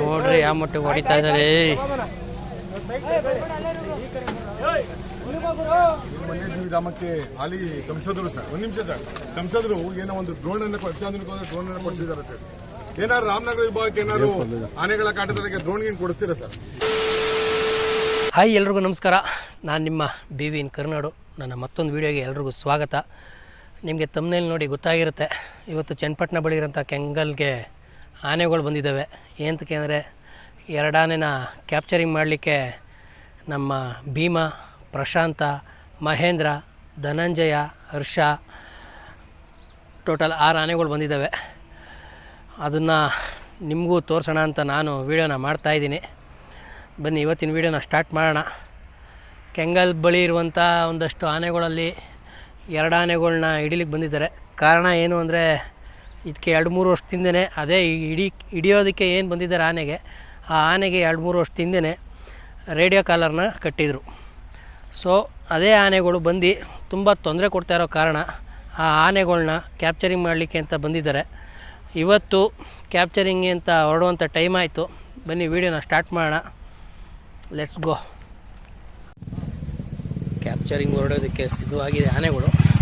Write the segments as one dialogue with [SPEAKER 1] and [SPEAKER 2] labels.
[SPEAKER 1] ನೋಡ್ರಿ ಯಾವ ಮಟ್ಟಿಗೆ ಹೊಡಿತಾ ಇದ್ದಾರೆ.
[SPEAKER 2] ಮಂಡ್ಯ ಗ್ರಾಮಕ್ಕೆ ಹಾಲಿ ಸಂಸದರು ಸರ್. ಒಂದ್ ನಿಮಿಷ ಸರ್. ಸಂಸದರು ಏನೋ ಒಂದು ಡ್ರೋನ್ ಅನ್ನು ಅತ್ಯಾಧುನಿಕವಾದ ಡ್ರೋನ್ ಅನ್ನು ಕೊಡಿಸಿದ್ದಾರೆ ಸರ್. ಏನಾದ್ರು ರಾಮನಗರ ವಿಭಾಗಕ್ಕೆ ಏನಾದ್ರು ಆನೆಗಳ ಕಾಟದಾಗ ಡ್ರೋನ್ ಏನ್ ಕೊಡಿಸ್ತೀರಾ ಸರ್?
[SPEAKER 1] ಹಾಯ್ ಎಲ್ರಿಗೂ ನಮಸ್ಕಾರ. ನಾನು ನಿಮ್ಮ ಬಿ ವಿ ಇನ್ ಕರ್ನಾಡು. ನನ್ನ ಮತ್ತೊಂದು ವಿಡಿಯೋಗೆ ಎಲ್ರಿಗೂ ಸ್ವಾಗತ. ನಿಮಗೆ ತಮ್ಮನೇಲಿ ನೋಡಿ ಗೊತ್ತಾಗಿರುತ್ತೆ. ಇವತ್ತು ಚನ್ನಪಟ್ಟಣ ಬಳಿ ಇರೋಂಥ ಕೆಂಗಲ್ಗೆ ಆನೆಗಳು ಬಂದಿದ್ದಾವೆ. ಏನಂತಕ್ಕೆ ಅಂದರೆ ಎರಡು ಆನೆನ ಕ್ಯಾಪ್ಚರಿಂಗ್ ಮಾಡಲಿಕ್ಕೆ ನಮ್ಮ ಭೀಮ, ಪ್ರಶಾಂತ, ಮಹೇಂದ್ರ, ಧನಂಜಯ, ಹರ್ಷ ಟೋಟಲ್ ಆರು ಆನೆಗಳು ಬಂದಿದ್ದಾವೆ. ಅದನ್ನು ನಿಮಗೂ ತೋರಿಸೋಣ ಅಂತ ನಾನು ವೀಡಿಯೋನ ಮಾಡ್ತಾಯಿದ್ದೀನಿ ಬನ್ನಿ, ಇವತ್ತಿನ ವೀಡಿಯೋನ ಸ್ಟಾರ್ಟ್ ಮಾಡೋಣ. ಕೆಂಗಲ್ ಬಳಿ ಇರುವಂಥ ಒಂದಷ್ಟು ಆನೆಗಳಲ್ಲಿ ಎರಡು ಆನೆಗಳನ್ನ ಹಿಡಿಲಿಕ್ಕೆ ಬಂದಿದ್ದಾರೆ. ಕಾರಣ ಏನು ಅಂದರೆ ಇದಕ್ಕೆ ಎರಡು ಮೂರು ವರ್ಷದಿಂದನೇ ಅದೇ ಹಿಡಿ ಹಿಡಿಯೋದಕ್ಕೆ ಏನು ಬಂದಿದ್ದಾರೆ ಆನೆಗೆ, ಆ ಆನೆಗೆ ಎರಡು ಮೂರು ವರ್ಷದಿಂದನೇ ರೇಡಿಯೋ ಕಾಲರ್ನ ಕಟ್ಟಿದರು. ಸೊ, ಅದೇ ಆನೆಗಳು ಬಂದು ತುಂಬ ತೊಂದರೆ ಕೊಡ್ತಾ ಇರೋ ಕಾರಣ ಆ ಆನೆಗಳನ್ನ ಕ್ಯಾಪ್ಚರಿಂಗ್ ಮಾಡಲಿಕ್ಕೆ ಅಂತ ಬಂದಿದ್ದಾರೆ. ಇವತ್ತು ಕ್ಯಾಪ್ಚರಿಂಗ್ ಅಂತ ಹೊರಡುವಂಥ ಟೈಮ್ ಆಯಿತು. ಬನ್ನಿ, ವೀಡಿಯೋನ ಸ್ಟಾರ್ಟ್ ಮಾಡೋಣ. ಲೆಟ್ಸ್ ಗೋ ಕ್ಯಾಪ್ಚರಿಂಗ್ ಹೊರಡೋದಕ್ಕೆ ಸಿದ್ಧವಾಗಿದೆ ಆನೆಗಳು.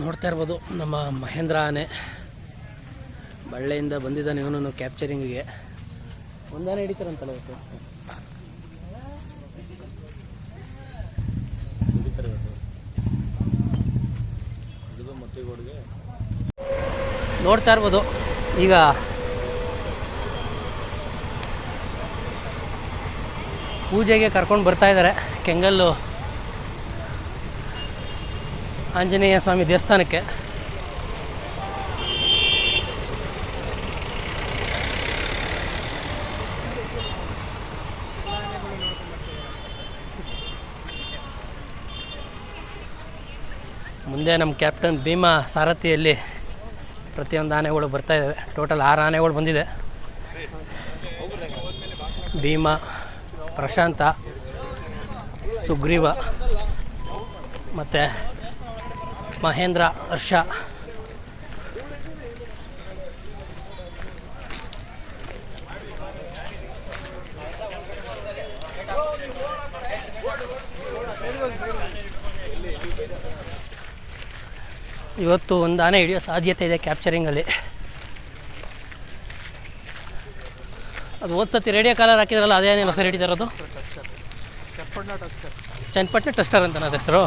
[SPEAKER 1] ನೋಡ್ತಾ ಇರ್ಬೋದು ನಮ್ಮ ಮಹೇಂದ್ರ ಆನೆ ಬಳ್ಳೆಯಿಂದ ಬಂದಿದ್ದಾನೆ ಇವನು ಕ್ಯಾಪ್ಚರಿಂಗಿಗೆ ಒಂದಾನೆ ಹಿಡಿತಾರಂತಲ್ಲ ಇವತ್ತು? ನೋಡ್ತಾ ಇರ್ಬೋದು. ಈಗ ಪೂಜೆಗೆ ಕರ್ಕೊಂಡು ಬರ್ತಾ ಇದ್ದಾರೆ. ಕೆಂಗಲ್ಲು ಆಂಜನೇಯ ಸ್ವಾಮಿ ದೇವಸ್ಥಾನಕ್ಕೆ. ಮುಂದೆ ನಮ್ಮ ಕ್ಯಾಪ್ಟನ್ ಭೀಮಾ ಸಾರಥಿಯಲ್ಲಿ ಪ್ರತಿಯೊಂದು ಆನೆಗಳು ಬರ್ತಾ ಇದ್ದಾವೆ. ಟೋಟಲ್ ಆರು ಆನೆಗಳು ಬಂದಿದೆ. ಭೀಮ ಪ್ರಶಾಂತ ಸುಗ್ರೀವ ಮತ್ತು ಮಹೇಂದ್ರ ಹರ್ಷ. ಇವತ್ತು ಒಂದು ಆನೆ ಹಿಡಿಯೋ ಸಾಧ್ಯತೆ ಇದೆ ಕ್ಯಾಪ್ಚರಿಂಗಲ್ಲಿ ಅದು ಹೋದ ಸತಿ ರೇಡಿಯೋ ಕಾಲರ್ ಹಾಕಿದ್ರಲ್ಲ, ಅದೇ ಏನಿಲ್ಲ ಸರ್ ಹಿಡಿತಾ ಇರೋದು? ಚನ್ನಪಟ್ಟಣ ಟಸ್ಟರ್ ಅಂತ ನನ್ನ ಹೆಸರು?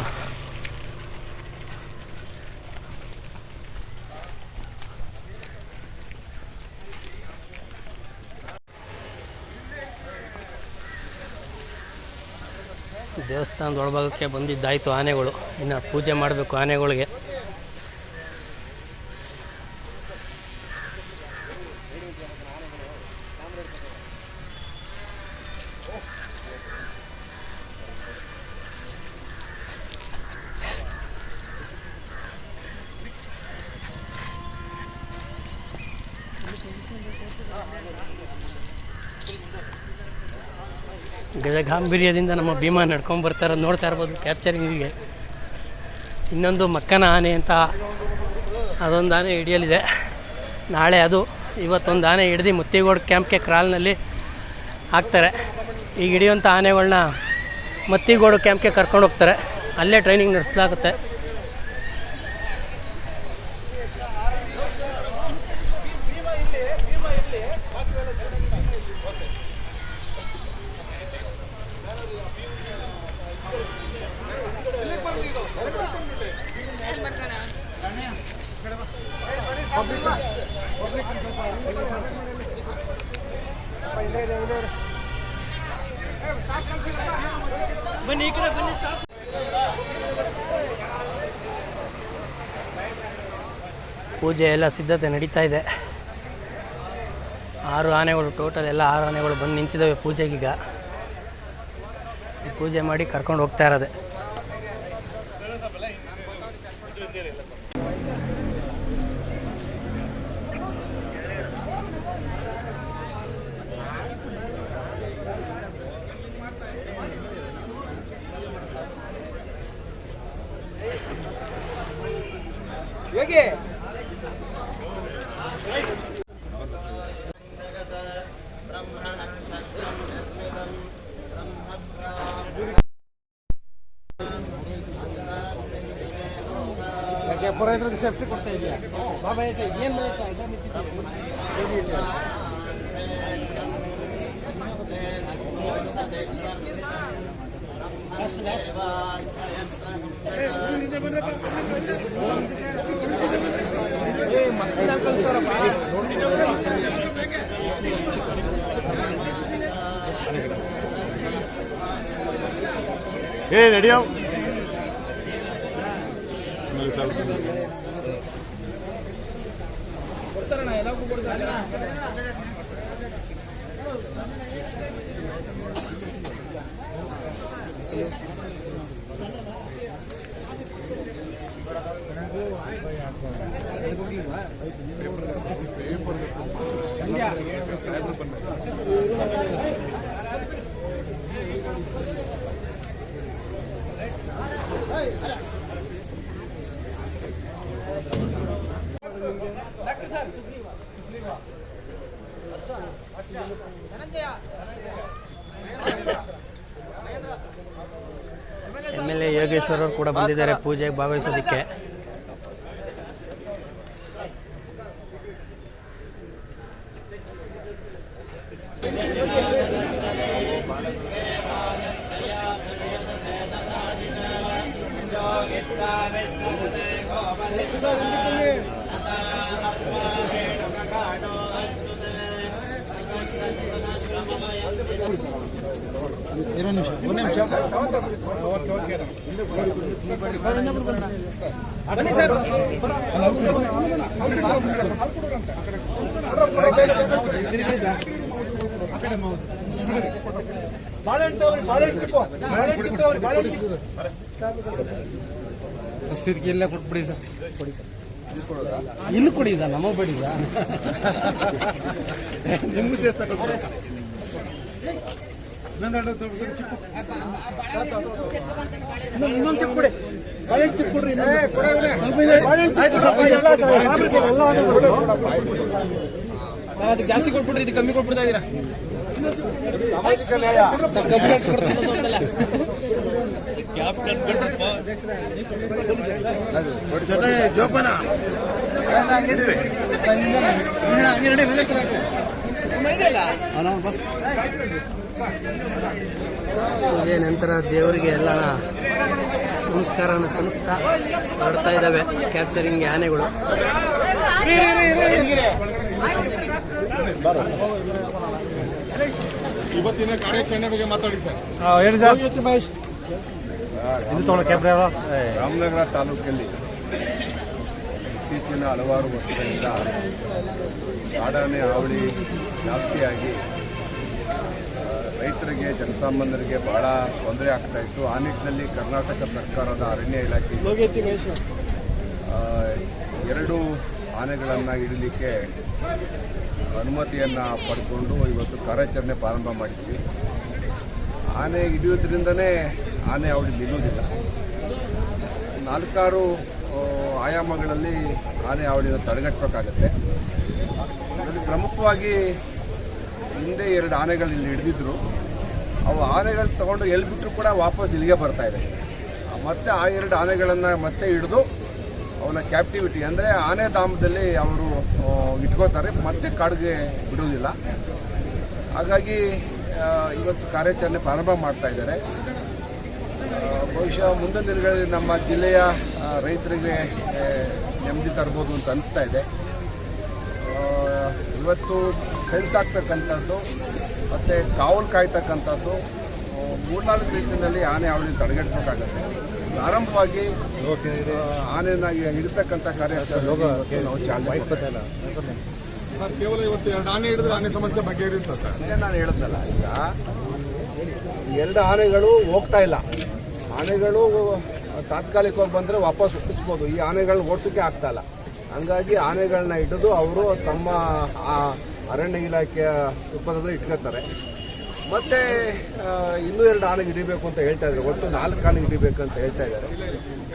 [SPEAKER 1] ದೇವಸ್ಥಾನದ ಒಳಭಾಗಕ್ಕೆ ಬಂದಿದ್ದಾಯಿತು ಆನೆಗಳು. ಇನ್ನು ಪೂಜೆ ಮಾಡಬೇಕು ಆನೆಗಳಿಗೆ. ಗಜಗಾಂಭೀರ್ಯದಿಂದ ನಮ್ಮ ಭೀಮಾ ನಡ್ಕೊಂಡು ಬರ್ತಾ ಇರೋದು ನೋಡ್ತಾ ಇರ್ಬೋದು ಕ್ಯಾಪ್ಚರಿಂಗಿಗೆ ಇನ್ನೊಂದು ಮಕ್ಕನ ಆನೆ ಅಂತ ಅದೊಂದು ಆನೆ ಹಿಡಿಯಲಿದೆ. ನಾಳೆ ಅದು ಇವತ್ತೊಂದು ಆನೆ ಹಿಡ್ದು ಮುತ್ತಿಗೋಡ್ ಕ್ಯಾಂಪ್ಗೆ ಕ್ರಾಲ್ನಲ್ಲಿ ಹಾಕ್ತಾರೆ. ಈಗ ಹಿಡಿಯುವಂಥ ಆನೆಗಳನ್ನ ಮತ್ತಿಗೋಡು ಕ್ಯಾಂಪ್ಗೆ ಕರ್ಕೊಂಡು ಹೋಗ್ತಾರೆ. ಅಲ್ಲೇ ಟ್ರೈನಿಂಗ್ ನಡೆಸಲಾಗುತ್ತೆ. ಪೂಜೆ ಎಲ್ಲ ಸಿದ್ಧತೆ ನಡೀತಾ ಇದೆ. ಆರು ಆನೆಗಳು ಟೋಟಲ್ ಎಲ್ಲ ಆರು ಆನೆಗಳು ಬಂದು ನಿಂತಿದ್ದಾವೆ ಪೂಜೆಗೀಗ ಪೂಜೆ ಮಾಡಿ ಕರ್ಕೊಂಡು ಹೋಗ್ತಾ ಇರೋದೆ.
[SPEAKER 3] ಸೇಫ್ಟಿ ಕೊಡ್ತಾ ಇದೆಯಾ ಬಾಬಾ ಏನು
[SPEAKER 4] ಏ ರೆಡಿಯೋ
[SPEAKER 2] ಆಮೇಲೆ ಸರ್
[SPEAKER 1] ಕೂಡ ಬಂದಿದ್ದಾರೆ ಪೂಜೆಗೆ ಭಾಗವಹಿಸೋದಕ್ಕೆ.
[SPEAKER 3] ಫಸ್ಟ್ ಇದಕ್ಕೆ ಎಲ್ಲ ಕೊಟ್ಬಿಡಿ ಸರ್ ಕೊಡಿ ಸರ್ ಇಲ್ಲಿ ಕೊಡಿ ಸರ್ ನಮ್ಮ ಬೇಡಿ ಸರ್ ನಿಮ್ಗೂ ಇನ್ನೊಂದು ಚಿಕ್ಕ ಬಿಡಿ ಚಿಕ್ಕ ಬಿಡ್ರಿ ಸರ್,
[SPEAKER 1] ಅದಕ್ಕೆ ಜಾಸ್ತಿ ಕೊಟ್ಬಿಡ್ರಿ ಇದು ಕಮ್ಮಿ ಕೊಟ್ಬಿಡ್ತಾ
[SPEAKER 3] ಜೊತೆ ಜೋಪಾನ
[SPEAKER 1] ಪೂಜೆ ನಂತರ ದೇವರಿಗೆ ಎಲ್ಲ ನಮಸ್ಕಾರನ ಸಲ್ಲಿಸ್ತಾ ಬರ್ತಾ ಇದ್ದಾವೆ ಕ್ಯಾಪ್ಚರಿಂಗ್ ಆನೆಗಳು
[SPEAKER 2] ಇವತ್ತಿನ ಕಾರ್ಯಾಚರಣೆ ಬಗ್ಗೆ ಮಾತಾಡಿ ಸರ್.
[SPEAKER 4] ಹೇಳಿ ಸರ್.
[SPEAKER 3] ಮಹೇಶ್.
[SPEAKER 4] ಇದು ಕ್ಯಾಮ್ರಾ ಯಾವ
[SPEAKER 5] ರಾಮನಗರ ತಾಲೂಕಲ್ಲಿ ಇತ್ತೀಚಿನ ಹಲವಾರು ವರ್ಷಗಳಿಂದ ಕಾಡಾನೆ ಹಾವಳಿ ಜಾಸ್ತಿಯಾಗಿ ರೈತರಿಗೆ ಜನಸಾಮಾನ್ಯರಿಗೆ ಬಹಳ ತೊಂದರೆ ಆಗ್ತಾ ಇತ್ತು. ಆ ನಿಟ್ಟಿನಲ್ಲಿ ಕರ್ನಾಟಕ ಸರ್ಕಾರದ ಅರಣ್ಯ ಇಲಾಖೆ ಎರಡು ಆನೆಗಳನ್ನು ಇಡಲಿಕ್ಕೆ ಅನುಮತಿಯನ್ನು ಪಡ್ಕೊಂಡು ಇವತ್ತು ಕಾರ್ಯಾಚರಣೆ ಪ್ರಾರಂಭ ಮಾಡಿದ್ವಿ. ಆನೆ ಹಿಡಿಯೋದ್ರಿಂದನೇ ಆನೆ ಅವಳಿ ನಿಲ್ಲುವುದಿಲ್ಲ. ನಾಲ್ಕಾರು ಆಯಾಮಗಳಲ್ಲಿ ಆನೆ ಅವಳಿನ ತಡೆಗಟ್ಟಬೇಕಾಗತ್ತೆ. ಅದರಲ್ಲಿ ಪ್ರಮುಖವಾಗಿ ಹಿಂದೆ ಎರಡು ಆನೆಗಳು ಇಲ್ಲಿ ಹಿಡಿದಿದ್ರು. ಅವು ಆನೆಗಳು ತಗೊಂಡು ಎಲ್ಲಿ ಬಿಟ್ಟರು ಕೂಡ ವಾಪಸ್ ಇಲ್ಲಿಗೆ ಬರ್ತಾ ಇದೆ. ಮತ್ತೆ ಆ ಎರಡು ಆನೆಗಳನ್ನು ಮತ್ತೆ ಹಿಡಿದು ಅವನ ಕ್ಯಾಪ್ಟಿವಿಟಿ ಅಂದರೆ ಆನೆ ಧಾಮದಲ್ಲಿ ಅವರು ಇಟ್ಕೋತಾರೆ. ಮತ್ತೆ ಕಾಡಿಗೆ ಬಿಡುವುದಿಲ್ಲ ಹಾಗಾಗಿ ಇವತ್ತು ಕಾರ್ಯಾಚರಣೆ ಪ್ರಾರಂಭ ಮಾಡ್ತಾ ಇದ್ದಾರೆ. ಬಹುಶಃ ಮುಂದಿನ ದಿನಗಳಲ್ಲಿ ನಮ್ಮ ಜಿಲ್ಲೆಯ ರೈತರಿಗೆ ನೆಮ್ಮದಿ ತರ್ಬೋದು ಅಂತ ಅನಿಸ್ತಾ ಇದೆ. ಇವತ್ತು ಫೆನ್ಸ್ ಹಾಕ್ತಕ್ಕಂಥದ್ದು ಮತ್ತು ಕಾವಲು ಕಾಯ್ತಕ್ಕಂಥದ್ದು ಮೂರ್ನಾಲ್ಕು ರೀತಿಯಲ್ಲಿ ಆನೆ ಅವಳಿಗೆ ತಡೆಗಟ್ಟಬೇಕಾಗತ್ತೆ ಪ್ರಾರಂಭವಾಗಿ ಆನೆನ ಹಿಡಿತಕ್ಕಂಥ ಕಾರ್ಯಾಚರಣೆ ನಾವು ಚಾಲನೆ ಕೊಡ್ತೇವೆ.
[SPEAKER 2] ಸರ್ ಕೇವಲ ಇವತ್ತು ಎರಡು ಆನೆ ಹಿಡಿದ್ರೆ ಆನೆ ಸಮಸ್ಯೆ ಬಗೆಹರಿಯುತ್ತಾ ಸರ್?
[SPEAKER 5] ನಾನು ಹೇಳಿದ್ನಲ್ಲ ಈಗ ಎರಡು ಆನೆಗಳು ಹೋಗ್ತಾ ಇಲ್ಲ. ಆನೆಗಳು ತಾತ್ಕಾಲಿಕವಾಗಿ ಬಂದರೆ ವಾಪಸ್ ಹುಟ್ಟಿಸ್ಬೋದು ಈ ಆನೆಗಳನ್ನ ಓಡಿಸೋಕೆ ಆಗ್ತಾ ಇಲ್ಲ. ಹಂಗಾಗಿ ಆನೆಗಳನ್ನ ಹಿಡಿದು ಅವರು ತಮ್ಮ ಆ ಅರಣ್ಯ ಇಲಾಖೆಯ ಉತ್ಪನ್ನದಲ್ಲಿ ಇಟ್ಕೊತಾರೆ ಮತ್ತೆ ಇನ್ನೂ ಎರಡು ಆನೆ ಹಿಡಿಬೇಕು ಅಂತ ಹೇಳ್ತಾ ಇದ್ದಾರೆ. ಒಟ್ಟು ನಾಲ್ಕು ಆನೆ ಹಿಡಿಬೇಕು ಅಂತ ಹೇಳ್ತಾ ಇದ್ದಾರೆ.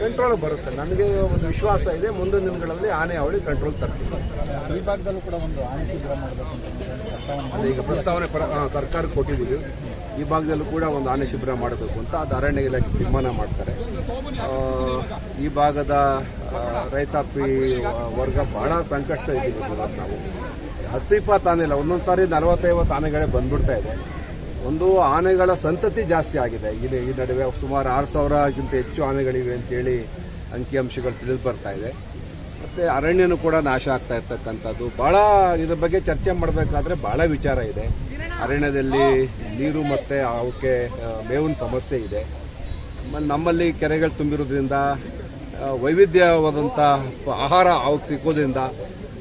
[SPEAKER 5] ಕಂಟ್ರೋಲ್ ಬರುತ್ತೆ. ನನಗೆ ಒಂದು ವಿಶ್ವಾಸ ಇದೆ. ಮುಂದಿನ ದಿನಗಳಲ್ಲಿ ಆನೆ ಅವಳಿ ಕಂಟ್ರೋಲ್ ತರ್ತೀವಿ.
[SPEAKER 3] ಈ ಭಾಗದಲ್ಲೂ ಕೂಡ ಒಂದು ಆನೆ ಶಿಬಿರ ಮಾಡಬೇಕು
[SPEAKER 5] ಈಗ ಪ್ರಸ್ತಾವನೆ ಪರ ಸರ್ಕಾರಕ್ಕೆ ಕೊಟ್ಟಿದ್ದೀವಿ. ಈ ಭಾಗದಲ್ಲೂ ಕೂಡ ಒಂದು ಆನೆ ಶಿಬಿರ ಮಾಡಬೇಕು ಅಂತ ಅದು ಅರಣ್ಯ ಇಲಾಖೆ ತೀರ್ಮಾನ ಮಾಡ್ತಾರೆ. ಈ ಭಾಗದ ರೈತಾಪಿ ವರ್ಗ ಬಹಳ ಸಂಕಷ್ಟ ಇದ್ದೀವಿ ನಾವು. ಹತ್ತು ಇಪ್ಪತ್ತು ಆನೆ ಇಲ್ಲ, ಒಂದೊಂದು ಸಾರಿ ನಲವತ್ತೈವತ್ತು ಆನೆಗಳೇ ಬಂದ್ಬಿಡ್ತಾ ಇದೆ. ಒಂದು ಆನೆಗಳ ಸಂತತಿ ಜಾಸ್ತಿ ಆಗಿದೆ. ಇದೆ ಈ ನಡುವೆ ಸುಮಾರು ಆರು ಸಾವಿರಕ್ಕಿಂತ ಹೆಚ್ಚು ಆನೆಗಳಿವೆ ಅಂತೇಳಿ ಅಂಕಿಅಂಶಗಳು ತಿಳಿದು ಬರ್ತಾ ಇದೆ. ಮತ್ತು ಅರಣ್ಯನೂ ಕೂಡ ನಾಶ ಆಗ್ತಾ ಇರ್ತಕ್ಕಂಥದ್ದು. ಭಾಳ ಇದ್ರ ಬಗ್ಗೆ ಚರ್ಚೆ ಮಾಡಬೇಕಾದ್ರೆ ಭಾಳ ವಿಚಾರ ಇದೆ. ಅರಣ್ಯದಲ್ಲಿ ನೀರು ಮತ್ತು ಅವಕ್ಕೆ ಮೇವಿನ ಸಮಸ್ಯೆ ಇದೆ. ನಮ್ಮಲ್ಲಿ ಕೆರೆಗಳು ತುಂಬಿರೋದ್ರಿಂದ ವೈವಿಧ್ಯವಾದಂಥ ಆಹಾರ ಅವಕ್ಕೆ ಸಿಕ್ಕೋದ್ರಿಂದ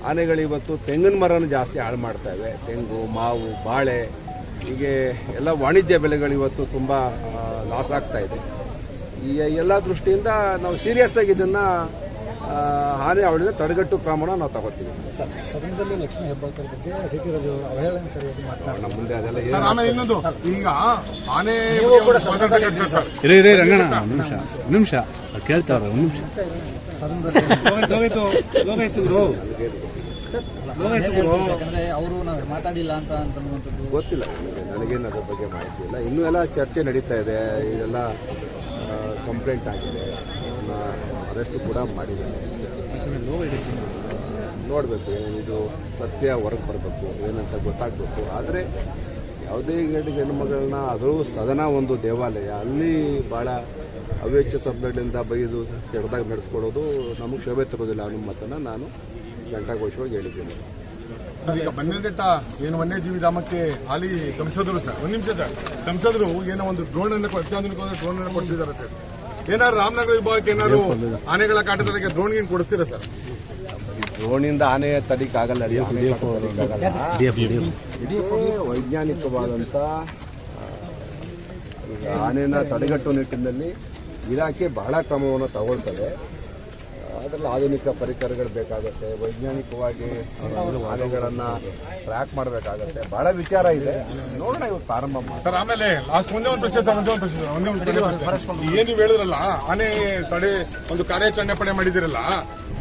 [SPEAKER 5] ಆನೆಗಳು ಇವತ್ತು ತೆಂಗಿನ ಮರನ ಜಾಸ್ತಿ ಹಾಳು ಮಾಡ್ತಾ ಇವೆ. ತೆಂಗು, ಮಾವು, ಬಾಳೆ, ಹೀಗೆ ಎಲ್ಲ ವಾಣಿಜ್ಯ ಬೆಳೆಗಳು ಇವತ್ತು ತುಂಬ ಲಾಸ್ ಆಗ್ತಾ ಇದೆ. ಈ ಎಲ್ಲ ದೃಷ್ಟಿಯಿಂದ ನಾವು ಸೀರಿಯಸ್ ಆಗಿ ಇದನ್ನು ಹಾನಿ ಅವಳಿಂದ ತಡೆಗಟ್ಟು ಕ್ರಮನ ನಾವು ತಗೋತೀವಿ.
[SPEAKER 3] ಸರ್ ಸದನದಲ್ಲಿ ಲಕ್ಷ್ಮಿ ಹೆಬ್ಬಾಳ್ಕರ್ ಬಗ್ಗೆ ಸಿಟಿ ರವಿ ಅವಹೇಳನಕಾರಿಯಾಗಿ ಮಾತನಾಡಿ
[SPEAKER 5] ನಮ್ಮ ಮುಂದೆ ಅದೆಲ್ಲ
[SPEAKER 2] ಸರ್ ಆಮೇಲೆ ಇನ್ನೊಂದು ಈಗ ಆನೆ ಸರ್?
[SPEAKER 6] ಇರಿ ಇರಿ ರಂಗಣ್ಣ ಒಂದು ನಿಮಿಷ ಒಂದು ನಿಮಿಷ. ಕೇಳ್ತಾವ್ರೆ ಒಂದು ನಿಮಿಷ.
[SPEAKER 3] ಯಾಕಂದ್ರೆ ಅವರು ನಾವು ಮಾತಾಡಿಲ್ಲ ಅಂತ ಅಂತನ್ನುವಂಥದ್ದು.
[SPEAKER 5] ಗೊತ್ತಿಲ್ಲ ನನಗೆ ನನಗೇನು ಅದ್ರ ಬಗ್ಗೆ ಮಾಹಿತಿ ಇಲ್ಲ. ಇನ್ನೂ ಎಲ್ಲ ಚರ್ಚೆ ನಡೀತಾ ಇದೆ ಇದೆಲ್ಲ ಕಂಪ್ಲೇಂಟ್ ಆಗಿದೆ. ಅರೆಸ್ಟ್ ಕೂಡ ಮಾಡಿದ್ದಾರೆ. ನೋಡಬೇಕು, ಇದು ಸತ್ಯ, ಹೊರಗೆ ಬರಬೇಕು, ಏನಂತ ಗೊತ್ತಾಗಬೇಕು. ಆದರೆ ಯಾವುದೇ ಗಂಡು ಮಗಳನ್ನ ಅದು ಸದನ ಒಂದು ದೇವಾಲಯ. ಅಲ್ಲಿ ಭಾಳ ಅವ್ಯಚ್ಛ ಶಬ್ದಗಳಿಂದ ಬೈದು ಕೆಡ್ದಾಗ ನಡೆಸ್ಕೊಡೋದು ನಮಗೆ ಶೋಭೆ ತರೋದಿಲ್ಲ ಅನ್ನೋ ಮಾತನ್ನು ನಾನು ಘಂಟಾಘೋಷವಾಗಿ ಹೇಳಿದ್ದೀನಿ.
[SPEAKER 2] ಈಗ ಬನ್ನೇರ್ಘಟ್ಟ ಏನು ವನ್ಯಜೀವಿ ಧಾಮಕ್ಕೆ ಹಾಲಿ ಸಂಸದರು ಸರ್, ಒಂದು ನಿಮಿಷ ಸರ್. ಸಂಸದರು ಏನೋ ಒಂದು ಡ್ರೋನ್ ಅನ್ನು ಅತ್ಯಾಧುನಿಕವಾದ ಡ್ರೋನ್ ಅನ್ನು ಕೊಡಿಸಿದ್ದಾರೆ ಸರ್. ಏನಾದ್ರು ರಾಮನಗರ ವಿಭಾಗಕ್ಕೆ ಏನಾದ್ರು ಆನೆಗಳ ಕಾಟದೊಳಗೆ ಡ್ರೋನ್ ಗೀನ್ ಕೊಡಿಸ್ತೀರಾ ಸರ್?
[SPEAKER 5] ಡ್ರೋನಿಂದ ಆನೆ ತಡಿಕಾಗಲ್ಲ ಆಗಲ್ಲ ವೈಜ್ಞಾನಿಕವಾದಂತ ವೈಜ್ಞಾನಿಕವಾದಂಥ ಆನೆನ ತಡೆಗಟ್ಟುವ ನಿಟ್ಟಿನಲ್ಲಿ ಇಲಾಖೆ ಬಹಳ ಕ್ರಮವನ್ನು ತಗೊಳ್ತದೆ. ಅದರಲ್ಲಿ ಆಧುನಿಕ ಪರಿಕರಗಳು ಬೇಕಾಗುತ್ತೆ. ವೈಜ್ಞಾನಿಕವಾಗಿ ಆನೆಗಳನ್ನು ಟ್ರ್ಯಾಕ್ ಮಾಡಬೇಕಾಗತ್ತೆ. ಬಹಳ ವಿಚಾರ ಇದೆ. ನೋಡೋಣ ಇವತ್ತು ಪ್ರಾರಂಭ ಮಾಡಿ
[SPEAKER 2] ಸರ್ ಆಮೇಲೆ ಲಾಸ್ಟ್ ಒಂದೇ ಒಂದು ಪ್ರಶ್ನೆ ಸರ್ ಒಂದೇ ಒಂದು ಪ್ರಶ್ನೆ ಒಂದೇ ಒಂದು ಪ್ರಶ್ನೆ ಏನು ನೀವು ಹೇಳಿದ್ರಲ್ಲ ಆನೆ ತಡೆ ಒಂದು ಕಾರ್ಯಾಚರಣೆ ಪಡೆ ಮಾಡಿದಿರಲ್ಲ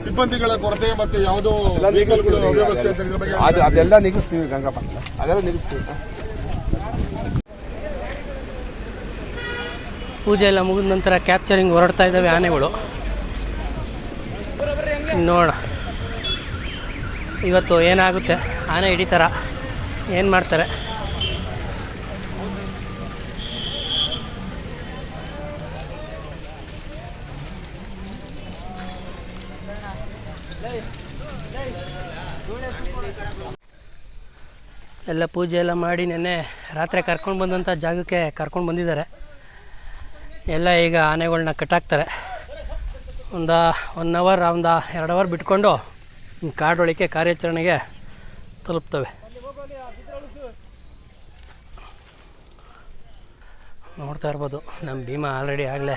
[SPEAKER 2] ಸಿಬ್ಬಂದಿಗಳ ಕೊರತೆ ಮತ್ತೆ ಯಾವುದೋ ವೆಹಿಕಲ್ಗಳು ಅವ್ಯವಸ್ಥೆ ಅಂತ ಇದ್ರ ಬಗ್ಗೆ
[SPEAKER 5] ಅದು ಅದೆಲ್ಲ ನಿಗಿಸ್ತೀವಿ ಗಂಗಪ್ಪ. ಅದೆಲ್ಲ ನಿಗಿಸ್ತೀವಿ
[SPEAKER 1] ಪೂಜೆ ಎಲ್ಲ ಮುಗಿದ ನಂತರ ಕ್ಯಾಪ್ಚರಿಂಗ್ ಹೊರಡ್ತಾ ಇದ್ದಾವೆ ಆನೆಗಳು. ನೋಡ. ಇವತ್ತು ಏನಾಗುತ್ತೆ? ಆನೆ ಹಿಡಿತಾರ. ಏನು ಮಾಡ್ತಾರೆ? ಎಲ್ಲ ಪೂಜೆ ಎಲ್ಲ ಮಾಡಿ ನೆನ್ನೆ ರಾತ್ರಿ ಕರ್ಕೊಂಡು ಬಂದಂಥ ಜಾಗಕ್ಕೆ ಕರ್ಕೊಂಡು ಬಂದಿದ್ದಾರೆ. ಎಲ್ಲ ಈಗ ಆನೆಗಳನ್ನ ಕಟ್ಟಾಕ್ತಾರೆ. ಒಂದು ಒನ್ ಅವರ್ ಒಂದು ಎರಡು ಅವರ್ ಬಿಟ್ಕೊಂಡು ಕಾಡೊಳಿಕೆ ಕಾರ್ಯಾಚರಣೆಗೆ ತಲುಪ್ತವೆ. ನೋಡ್ತಾ ಇರ್ಬೋದು ನಮ್ಮ ಭೀಮಾ ಆಲ್ರೆಡಿ ಆಗಲೇ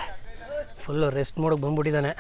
[SPEAKER 1] ಫುಲ್ಲು ರೆಸ್ಟ್ ಮೋಡಿಗೆ ಬಂದ್ಬಿಟ್ಟಿದ್ದಾನೆ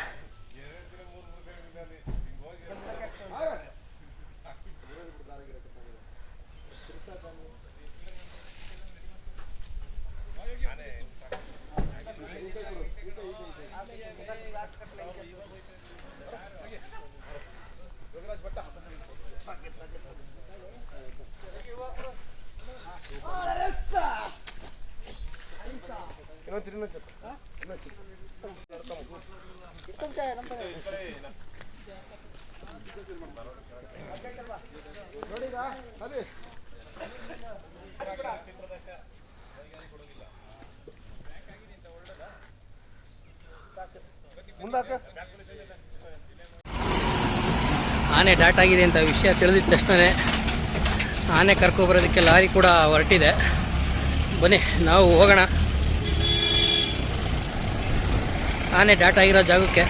[SPEAKER 1] ಆನೆ ಡಾಟ್ ಆಗಿದೆ ಅಂತ ವಿಷಯ ತಿಳಿದಿದ್ದ ತಕ್ಷಣವೇ ಆನೆ ಕರ್ಕೊಬರೋದಕ್ಕೆ ಲಾರಿ ಕೂಡ ಹೊರಟಿದೆ. ಬನ್ನಿ, ನಾವು ಹೋಗೋಣ. ಆನೆ ಡಾಟ್ ಆಗಿರೋ ಜಾಗಕ್ಕೆ